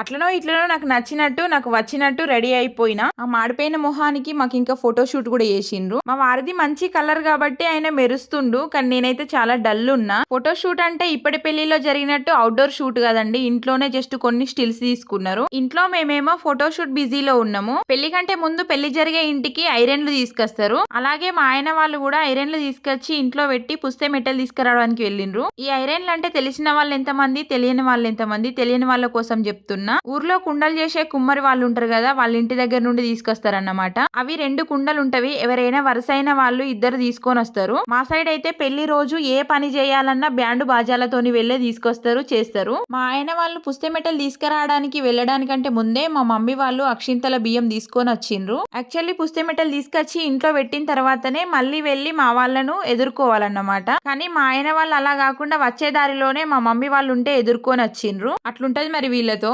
అట్లనో ఇట్లనో నాకు నచ్చినట్టు నాకు వచ్చినట్టు రెడీ అయిపోయినా. ఆ మాడిపోయిన మొహానికి మాకు ఇంకా ఫోటో షూట్ కూడా చేసిండ్రు. మా వారిది మంచి కలర్ కాబట్టి ఆయన మెరుస్తుండు కానీ నేనైతే చాలా డల్ ఉన్నా. ఫోటో షూట్ అంటే ఇప్పటి పెళ్ళిలో జరిగినట్టు అవుట్డోర్ షూట్ కదండి. ఇంట్లోనే జస్ట్ కొన్ని స్టిల్స్ తీసుకున్నారు. ఇంట్లో మేమేమో ఫోటో షూట్ బిజీలో ఉన్నాము. పెళ్ళి కంటే ముందు పెళ్ళి జరిగే ఇంటికి ఐరన్లు తీసుకొస్తారు. అలాగే మా ఆయన వాళ్ళు కూడా ఐరన్లు తీసుకొచ్చి ఇంట్లో పెట్టి పుస్తే మెట్టలు తీసుకురావడానికి వెళ్ళిండ్రు. ఈ ఐరన్లు అంటే తెలిసిన వాళ్ళు ఎంతమంది తెలియని వాళ్ళు ఎంతమంది తెలియని వాళ్ళ కోసం చెప్తున్నా. ఊర్లో కుండలు చేసే కుమ్మరి వాళ్ళు ఉంటారు కదా వాళ్ళ ఇంటి దగ్గర నుండి తీసుకొస్తారన్నమాట. అవి రెండు కుండలు ఉంటవి ఎవరైనా వరుసైన వాళ్ళు ఇద్దరు తీసుకొని వస్తారు మా సైడ్ అయితే పెళ్ళి రోజు ఏ పని చేయాలన్నా బ్యాండ్ బాజాలతోని వెళ్ళే తీసుకొస్తారు చేస్తారు. మా ఆయన వాళ్ళు పుస్తె మెటల్ తీసుకురావడానికి వెళ్ళడానికంటే ముందే మా మమ్మీ వాళ్ళు అక్షింతల బియ్యం తీసుకొని వచ్చిండ్రు యాక్చువల్లీ పుస్తే మెటల్ తీసుకొచ్చి ఇంట్లో పెట్టిన తర్వాతనే మళ్ళీ వెళ్ళి మా వాళ్ళను ఎదుర్కోవాలన్నమాట. కానీ మా ఆయన వాళ్ళు అలా కాకుండా వచ్చే దారిలోనే మా మమ్మీ వాళ్ళు ఉంటే ఎదుర్కొని వచ్చిండ్రు అట్లుంటది మరి వీళ్ళతో.